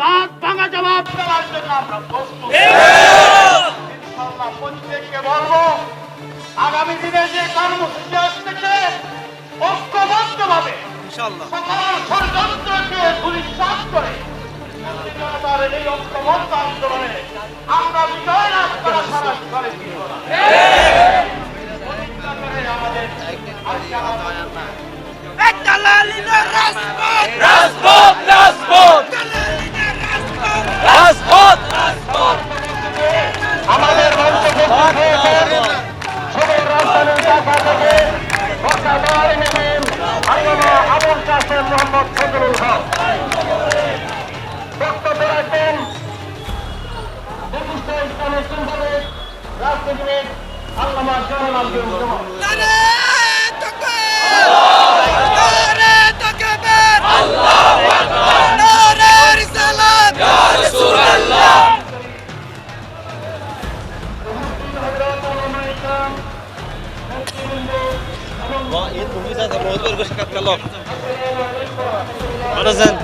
দাঁত ভাঙা জবাব দেওয়ার জন্য আমরা প্রস্তুত। ইনশাআল্লাহ প্রত্যেককে বলব আগামী দিনে যে কর্মসূচি আসতেছে ঐক্যবদ্ধ ভাবে সকল ষড়যন্ত্রকে করে এই ঐক্যবদ্ধ আন্দোলনে আমরা বিজয় লাভ করা সারা করে দিব না। প্রতিজ্ঞা করে আমাদের আজকে আমাদের রাজপথ। রাজপথ রাজপথ। affediniz. Anlamaz, anlamaz diyorum tamam. Lanet Akbar! Lanet Akbar! Allahu Akbar! Nare Risalat! Ya Resulallah! ما يطلب إذا تبغى تقول بشكل الله. أنا زين.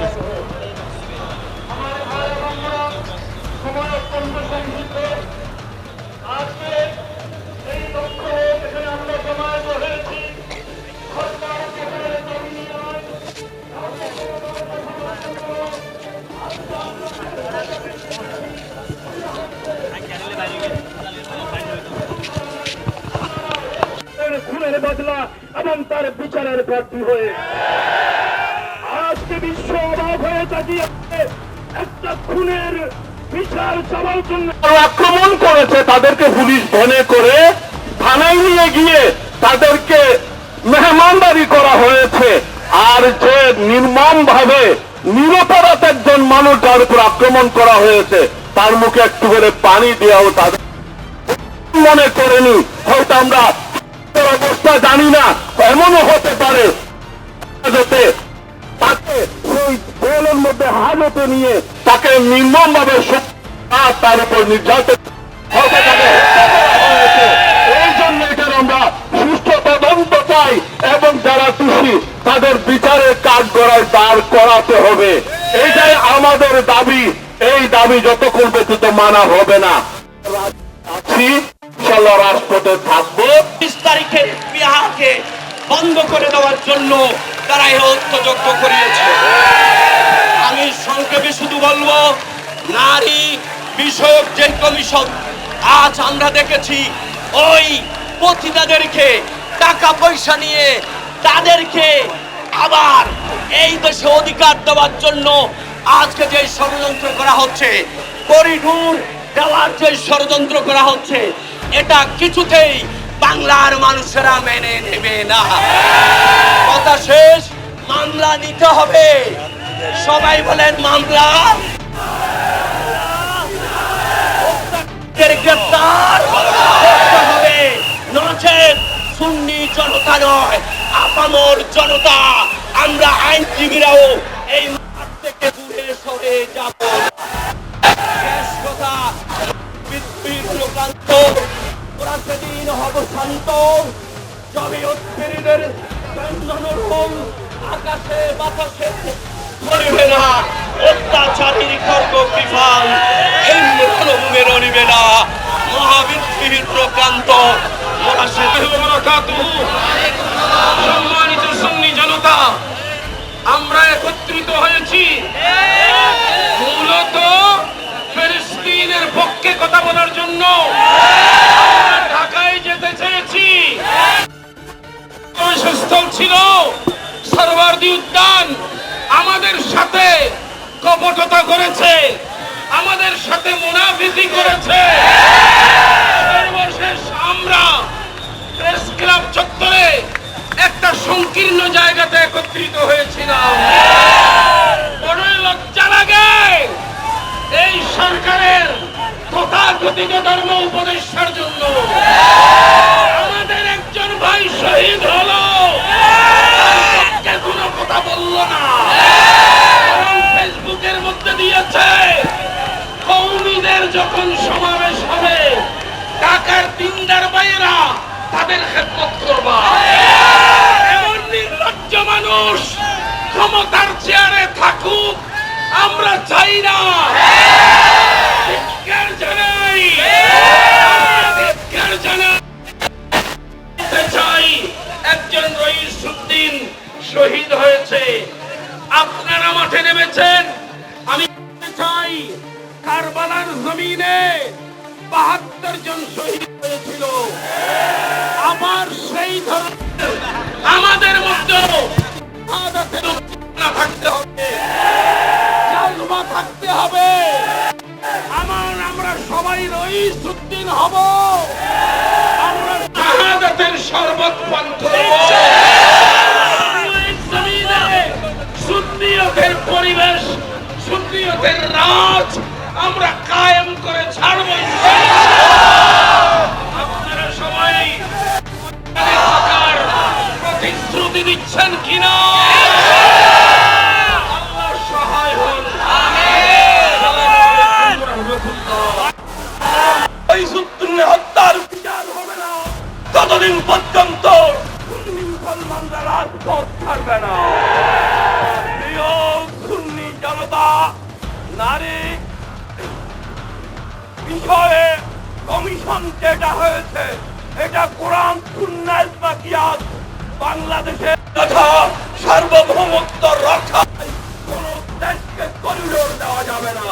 এবং তার বিচারের প্রার্থী হয়ে আজকে বিশ্ব অবাক হয়ে তাকিয়ে একটা খুনের বিচার চাওয়ার জন্য। আক্রমণ করেছে, তাদেরকে পুলিশ ভ্যানে করে থানায় নিয়ে গিয়ে তাদেরকে মেহমানদারি করা হয়েছে। আর যে নির্মম ভাবে নিরপরাধ একজন মানুষ যার উপর আক্রমণ করা হয়েছে, তার মুখে একটু করে পানি দেওয়াও তাদের মনে করেনি। হয়তো আমরা অবস্থা জানি না, এমনও হতে পারে। তাকে ওই জেলের মধ্যে হাজতে নিয়ে তাকে নির্মম ভাবে তার উপর নির্যাতন হতে এবং যারা দোষী, তাদের বিচারের কাজ করায় দাঁড় করাতে হবে। এইটাই আমাদের দাবি। এই দাবি যতক্ষণ মানা হবে না। ইনশাল্লাহ রাজপথে থাকব। বিশ তারিখে বিহারকে বন্ধ করে দেওয়ার জন্য তারা এই ঐক্যযজ্ঞ করিয়েছে। আমি সংক্ষেপে শুধু বলব, নারী বিষয়ক যে কমিশন, আজ আমরা দেখেছি, ওই পতিতাদেরকে টাকা পয়সা নিয়ে তাদেরকে আবার এই দেশে অধিকার দেওয়ার জন্য আজকে যে ষড়যন্ত্র করা হচ্ছে, করিডোর দেওয়ার যে ষড়যন্ত্র করা হচ্ছে এটা কিছুতেই বাংলার মানুষেরা মেনে নেবে না। কথা শেষ, মামলা নিতে হবে। সবাই বলেন মামলা। গ্রেপ্তার হবে। নচেত সুন্নি জনতা নয়, আপামর জনতা। আমরা আইনজীবীরাও এই মাঠ থেকে দূরে সরে যাব। কথা হব শান্ত যবে উৎপীড়িতের চন্দনরোল আকাশে বাতাসে। ধরিবে না। অত্যাচারীর খর্গ এই রণভূমে রণিবে না। মহাবৃত্তির প্রকান্ত। সম্মানিত সুন্নি জনতা আমরা একত্রিত হয়েছি। মূলত ফিলিস্তিনের পক্ষে কথা বলার জন্য। সমাবেশস্থল ছিল। সরওয়ার্দী উদ্যান আমাদের সাথে কপটতা করেছে, আমাদের সাথে মুনাফিজি করেছে। আমরা প্রেস ক্লাব চত্বরে একটা সংকীর্ণ জায়গাতে একত্রিত হয়েছিলাম। বড়ই লজ্জা লাগে এই সরকারের তথাকথিত ধর্ম উপদেষ্টার জন্য আমাদের একজন ভাই শহীদ হলো তার পক্ষে কোনো কথা বলল না এবং ফেসবুকের মধ্যে দিয়েছে কৌমিদের যখন সমাবেশ হবে, ঢাকার দিনদার ভাইয়েরা তাদের খেদমত করবা। এমন নির্লজ্জ মানুষ ক্ষমতার চেয়ারে থাকুক, আমরা চাই না। একজন শহীদ হয়েছে। আপনারা মাঠে নেমেছেন। আমি চাই কারবালার জমিনে বাহাত্তর জন শহীদ হয়েছিল। আমার সেই ধরনের আমাদের মধ্যে থাকতে হবে। থাকতে হবে। আমার আমরা সবাই রই সুদ্দিন হব। নারী বিষয়ে কমিশন যেটা হয়েছে, এটা কোরআন সুন্নাল মাকিয়াত বাংলাদেশের তথা সার্বভৌমত্ব রক্ষায় কোন দেশকে করিডোর দেওয়া যাবে না।